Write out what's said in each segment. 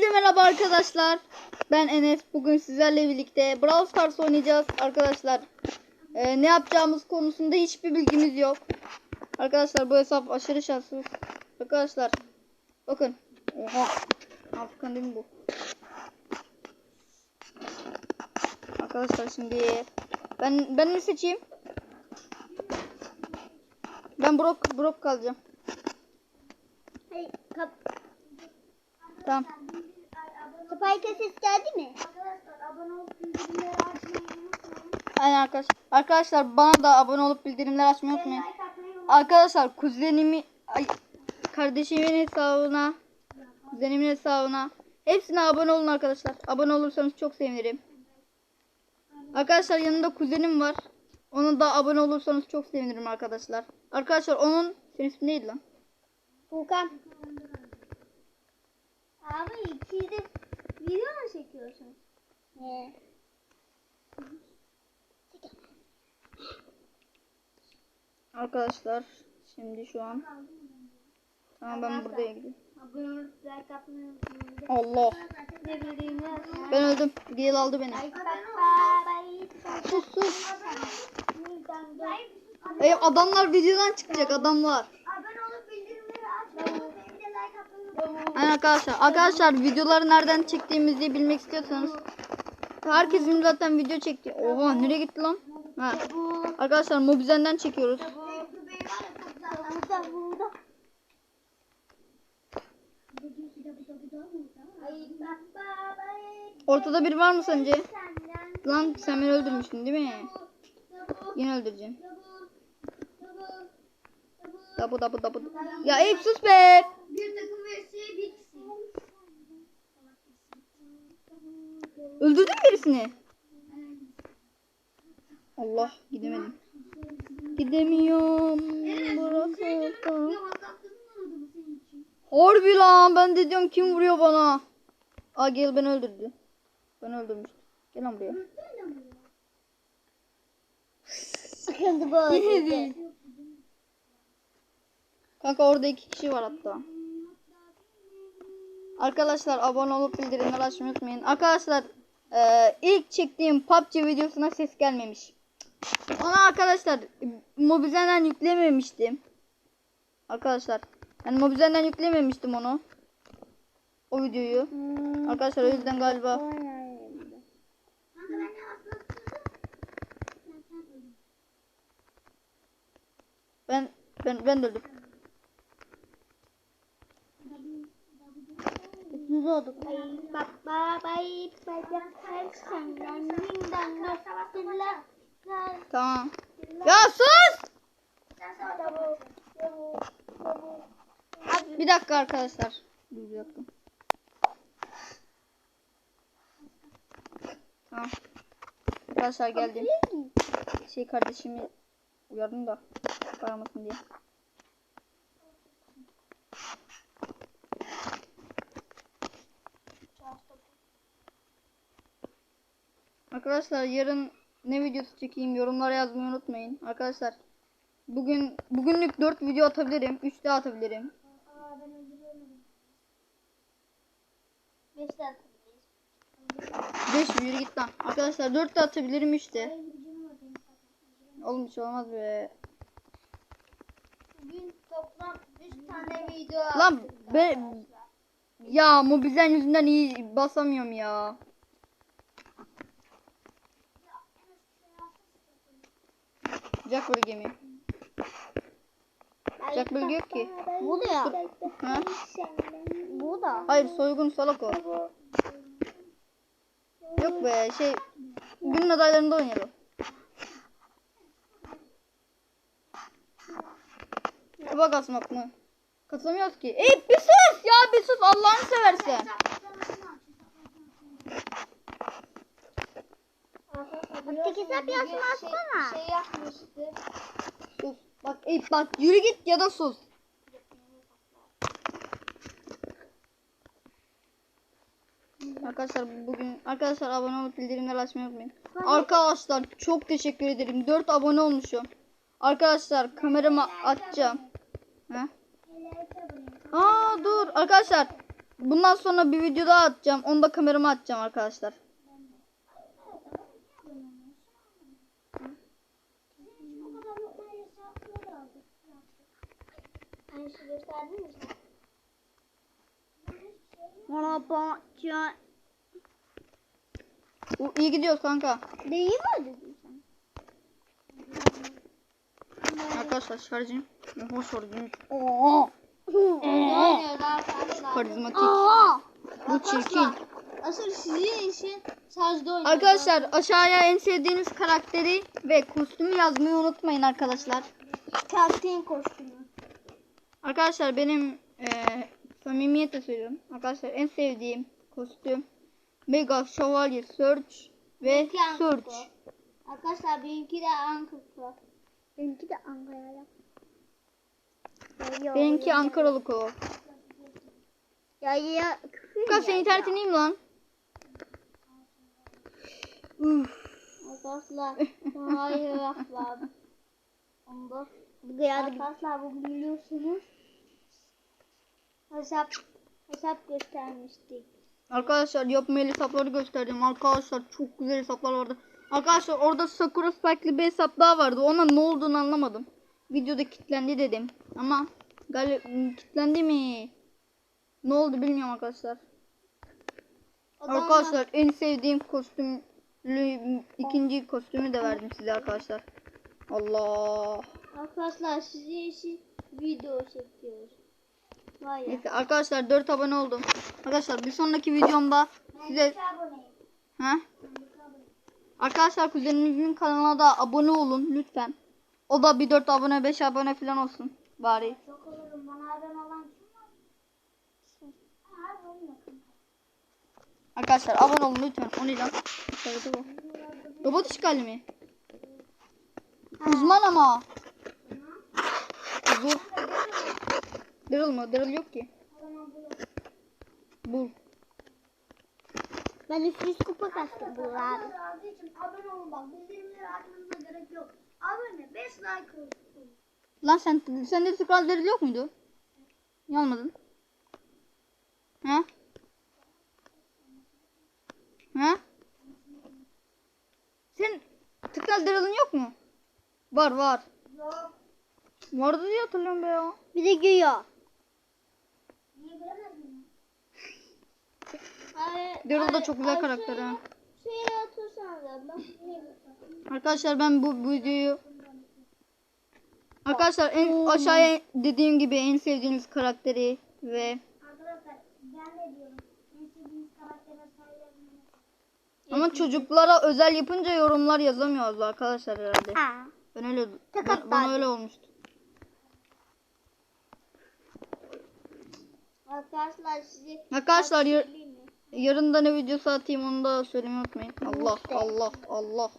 Hepinize merhaba arkadaşlar. Ben Enes. Bugün sizlerle birlikte Brawl Stars oynayacağız arkadaşlar. Ee, ne yapacağımız konusunda hiçbir bilgimiz yok. Arkadaşlar bu hesap aşırı şanssız. Arkadaşlar bakın. Oha. Afrikan değil mi bu? Arkadaşlar şimdi ben ben ne seçeyim? Ben Brock Brock kalacağım. Hayır, kap Tamam. Spike'a ses geldi mi? Aynen arkadaşlar. Arkadaşlar bana da abone olup bildirimleri açmayı unutmayın. Arkadaşlar kuzenimi ay, kardeşimin hesabına kuzenimin hesabına hepsine abone olun arkadaşlar. Abone olursanız çok sevinirim. Arkadaşlar yanında kuzenim var. Ona da abone olursanız çok sevinirim arkadaşlar. Arkadaşlar onun senin ismin neydi lan? Furkan. Abi ikide video mu çekiyorsun? Ne? Arkadaşlar şimdi şu an Tamam ben buraya gidiyorum. Abone olup like atmayı unutmayın. Allah. Ben öldüm. Gale aldı beni. Sus sus. Ey adamlar videodan çıkacak adamlar. Abone olup bildirimleri açmayı Aynen arkadaşlar. Arkadaşlar videoları nereden çektiğimizi bilmek istiyorsanız herkesin zaten video çekti. Oha nereye gitti lan? Ha. Arkadaşlar Mobizen'den çekiyoruz. Ortada biri var mı sence? Lan sen beni öldürmüştün değil mi? Yine öldüreceğim. Dabu dabu dabu. Ya Eyüp sus be. Bir takım. Öldürdün birisini. Allah gidemedim. Gidemiyorum. Burası. Harbi lan ben de diyorum kim vuruyor bana. Aa gel beni öldürdü. Ben öldürmüştüm. Gel lan buraya. Sıkıldı bu Kanka orada iki kişi var hatta. Arkadaşlar abone olup bildirimleri açmayı unutmayın. Arkadaşlar eee, ilk çektiğim PUBG videosuna ses gelmemiş. Ona arkadaşlar Mobizen'den yüklememiştim. Arkadaşlar yani Mobizen'den yüklememiştim onu. O videoyu. Arkadaşlar o yüzden galiba ben ben ben de öldüm. Minden nasıllar. Tamam. Ya sus! Bir dakika arkadaşlar. Bir dakika. Tamam. Arkadaşlar geldim. Şey kardeşimi uyardım da bağırmasın diye. Arkadaşlar yarın ne videosu çekeyim yorumlara yazmayı unutmayın. Arkadaşlar bugün bugünlük 4 video atabilirim. 3 de atabilirim. Beş dakika. 5 yürü git lan. Arkadaşlar 4 de atabilirim 3 de. Oğlum şey olmaz be. Bugün toplam 3 tane video Lan be ya mobizen yüzünden iyi basamıyorum ya. Jack böyle gemi. Jack bölge yok ki. Bu da ya. Ha? Bu da. Hayır soygun salak o. Yok be şey günün adaylarında oynayalım. Kuba kasmak mı? Kasamıyoruz ki. Ey bir sus ya bir sus Allah'ını seversen. Tek hesap yazmazsana. Şey yapmıştı. Sus. Bak ey bak yürü git ya da sus. Arkadaşlar bugün arkadaşlar abone olup bildirimleri açmayı unutmayın. Arkadaşlar çok teşekkür ederim. 4 abone olmuşum. Arkadaşlar kameramı açacağım. Ha? Aa dur arkadaşlar bundan sonra bir video daha atacağım. Onu da kamerama atacağım arkadaşlar. Hani şu gösterdin mi sen? Merhaba. Ya, U- İyi gidiyoruz kanka. değil mi dedin sen? Arkadaşlar şarjım. Hoş şarjım. Oo. Oynuyoruz arkadaşlar. Karizmatik. Aa. Bu çirkin. Asıl sizin için şarjda oynuyoruz. Arkadaşlar aşağıya en sevdiğiniz karakteri ve kostümü yazmayı unutmayın arkadaşlar. Karakterin kostümü. Arkadaşlar benim eee samimiyetle söylüyorum. Arkadaşlar en sevdiğim kostüm Mega Şövalye Search ve Benimki Search. Arkadaşlar benimki de Ankara. Benimki de ya, Benimki Ankaralı kolu. Ya ya. küfür Kanka senin internetin iyi mi lan? Uf. Arkadaşlar hayır arkadaşlar. Onda Bu geldi. arkadaşlar bugün biliyorsunuz hesap hesap göstermiştik. Arkadaşlar yapmayan hesapları gösterdim. Arkadaşlar çok güzel hesaplar vardı. Arkadaşlar orada Sakura Spike'lı bir hesap daha vardı. Ona ne olduğunu anlamadım. Videoda kilitlendi dedim. Ama gal kilitlendi mi? Ne oldu bilmiyorum arkadaşlar. Adamlar- Arkadaşlar en sevdiğim kostümlü ikinci kostümü de verdim size arkadaşlar. Allah. Arkadaşlar sizin için video çekiyoruz. Vay ya. Neyse arkadaşlar 4 abone oldum. Arkadaşlar bir sonraki videomda size ha? Arkadaşlar kuzenimizin kanalına da abone olun lütfen. O da bir 4 abone 5 abone falan olsun bari. Çok olurum bana abone olan kim var? Arkadaşlar abone olun lütfen. O ne lan? Robot işgali mi? Uzman ama. Zor. Daryl mı? Daryl yok ki. Bul. Ben 300 kupa kastım bu abi. abone olun bak. Bildirimleri açmanıza gerek yok. Abone 5 like olsun. Lan sen sende scroll Daryl yok muydu? Niye almadın? He? He? Sen tıkral Daryl'ın yok mu? Var var. Yok. Vardı diye hatırlıyorum be ya. Bir de güya. Daryl da çok güzel karakter ha. Şuraya otursana da. Bak? Arkadaşlar ben bu, bu videoyu Arkadaşlar en aşağıya dediğim gibi en sevdiğiniz karakteri ve Arkadaşlar ben de diyorum. En sevdiğiniz karaktere sayabilirim. ama çocuklara özel yapınca yorumlar yazamıyoruz arkadaşlar herhalde. Aa. Ben öyle ben, bana öyle olmuştu. Arkadaşlar size Arkadaşlar yar- yarın da ne videosu atayım onu da söylemeyi unutmayın. Allah Allah Allah.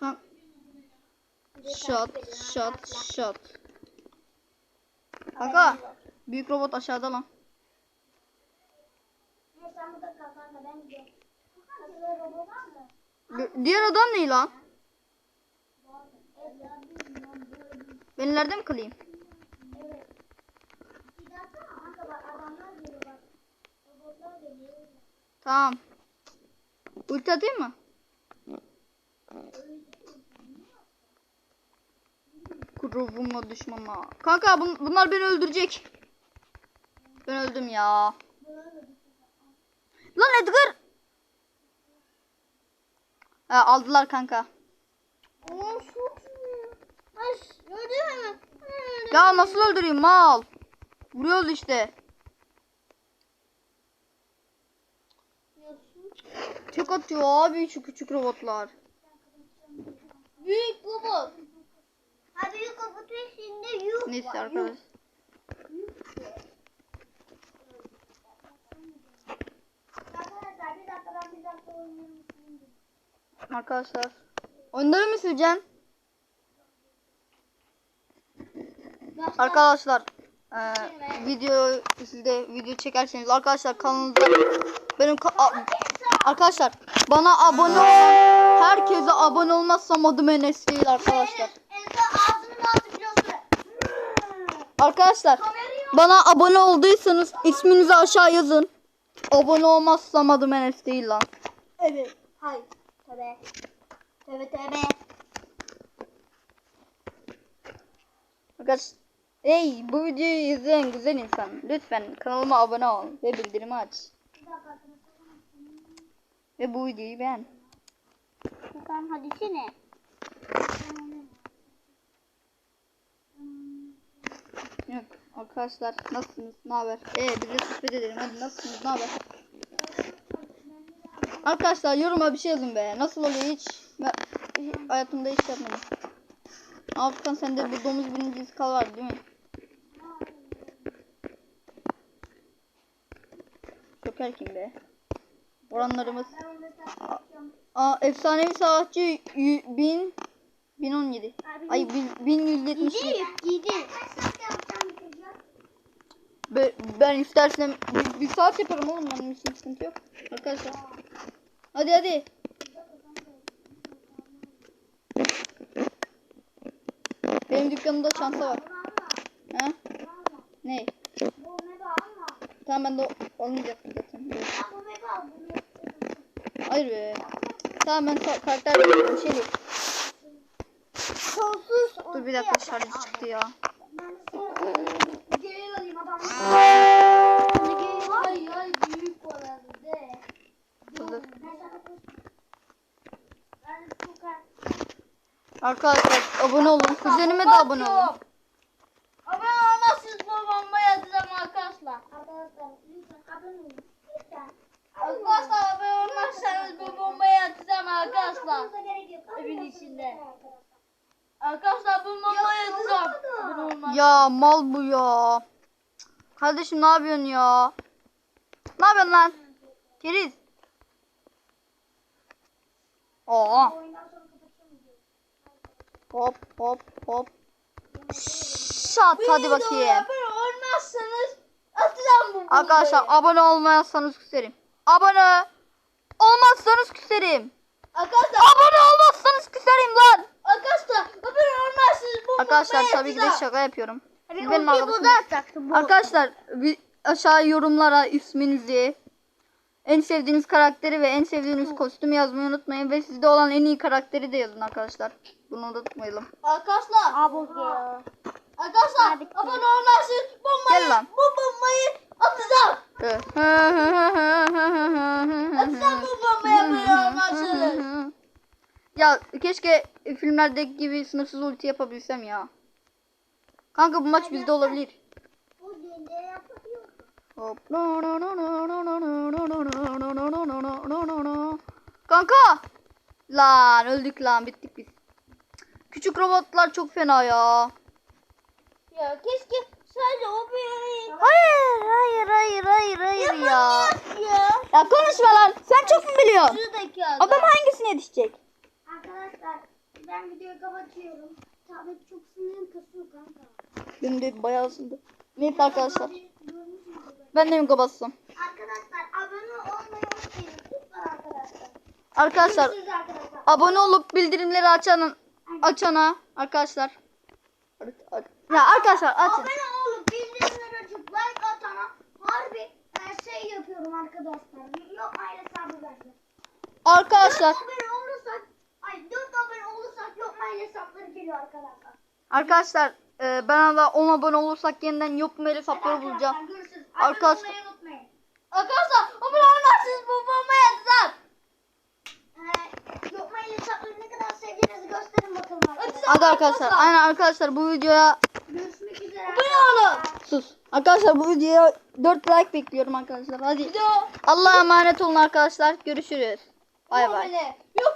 Kan shot shot shot. Kanka büyük robot aşağıda lan. Diğer adam ne lan? Ben ileride mi kalayım? Evet. Bir dakika kanka bak adamlar geliyor bak. Robotlar geliyor. Tamam. Ulti atayım mı? Kuruvuma düşmana. Kanka bun- bunlar beni öldürecek. Ben öldüm ya. Lan Edgar. Ha, aldılar kanka. Ya nasıl öldüreyim mal? Vuruyoruz işte. Tek atıyor abi şu küçük robotlar. Büyük robot. Ha büyük robot ve şimdi yük Neyse var, arkadaş. Arkadaşlar. Oyunları mı sileceksin? Arkadaşlar eee video siz de video çekerseniz arkadaşlar kanalınıza benim ka- arkadaşlar bana abone olan herkese abone olmazsam adım Enes değil arkadaşlar. Arkadaşlar bana abone olduysanız isminizi aşağı yazın. abone olmazsam adım Enes değil lan. Evet. Hayır. Tövbe. Tövbe tövbe. Arkadaş Ey bu videoyu izleyen güzel insan lütfen kanalıma abone ol ve bildirimi aç. Ve bu videoyu beğen. Bakalım hadisi ne? Yok arkadaşlar nasılsınız? Ne haber? Ee biz de sohbet edelim. Hadi nasılsınız? Ne haber? Arkadaşlar yoruma bir şey yazın be. Nasıl oluyor hiç? Ben hayatımda hiç yapmadım. Afrikan sende bu domuz birinci skal var değil mi? Çok erken be. Oranlarımız. Aa, efsanevi savaşçı y- bin 1017. Ay bin- 1177. Giydi. Ben, ben istersen bir, bir saat yaparım oğlum benim için sıkıntı yok. Arkadaşlar. Hadi hadi. Benim dükkanımda çanta var. Ha? Ne? Tamam ben de o- olmayacaktım zaten. Evet. Hayır be. Tamam ben ka- karakter bir şey yok. Sonsuz. Dur bir dakika şarjı çıktı ya. Geri alayım Arkadaşlar abone olun. Kuzenime de abone olun. Abone olmazsınız bu bomba yazacağım arkadaşlar. Arkadaşlar lütfen abone olun. Lütfen. Arkadaşlar abone olmazsanız bu bombayı atacağım arkadaşlar. Evin içinde. Arkadaşlar bu bombayı atacağım. Olmaz. Ya mal bu ya. Kardeşim ne yapıyorsun ya? Ne yapıyorsun lan? Keriz. Aa. Hop hop hop. Şat hadi bakayım. Abone olmazsanız atacağım bu bombayı. Arkadaşlar abone olmazsanız küserim. Abone olmazsanız küserim. Arkadaşlar, Abone olmazsanız küserim lan. arkadaşlar abone olmazsanız bu Arkadaşlar tabii ki de şaka yapıyorum. Siz Benim arkadaşım. Arkadaşlar bir aşağı yorumlara isminizi, en sevdiğiniz karakteri ve en sevdiğiniz kostümü yazmayı unutmayın ve sizde olan en iyi karakteri de yazın arkadaşlar. Bunu unutmayalım. Arkadaşlar, Abuk arkadaşlar abone olmazsanız bombayı, Gel lan. bu bombayı atacağım. Atacağım bu bombayı abone olmazsanız. ya keşke filmlerdeki gibi sınırsız ulti yapabilsem ya. Kanka bu maç bizde olabilir. Bu dinde yapıyor. Hop. Kanka. Lan öldük lan bittik biz. Küçük robotlar çok fena ya. Ya keşke sadece o bir Hayır hayır hayır hayır hayır ya. ya. Ya konuşma lan. Sen çok mu biliyorsun? Şuradaki adam. Adam hangisine yetişecek? Arkadaşlar ben videoyu kapatıyorum. Tablet çok sinirim kasıyor kanka. Benim de bayağı ısındı. Neyse arkadaşlar. Ben de mi kapatsam? Arkadaşlar abone olmayı unutmayın. Lütfen arkadaşlar. Arkadaşlar Görüşürüz arkadaşlar. abone olup bildirimleri açana açana arkadaşlar. Ya arkadaşlar açın. Abone olup bildirimleri açıp like atana harbi e, şey yapıyorum arkadaşlar. Yok aile hesabı verdim. Arkadaşlar Dört abone olursak ay 4 abone olursak yok aile hesapları geliyor arkadaşlar. arkadaşlar e, ben da 10 abone olursak yeniden yok mu hesapları bulacağım. Arkadaşlar görüşürüz. Arkadaşlar- Abone olmayı unutmayın. Arkadaşlar abone olmazsınız bu bombayı atacağım. Ee, yok aile hesapları gösterin bakalım arkadaşlar. Hadi arkadaşlar. Aynen arkadaşlar bu videoya Görüşmek üzere. Sus. Arkadaşlar bu videoya 4 like bekliyorum arkadaşlar. Hadi. Allah'a emanet olun arkadaşlar. Görüşürüz. Bay bay. Yok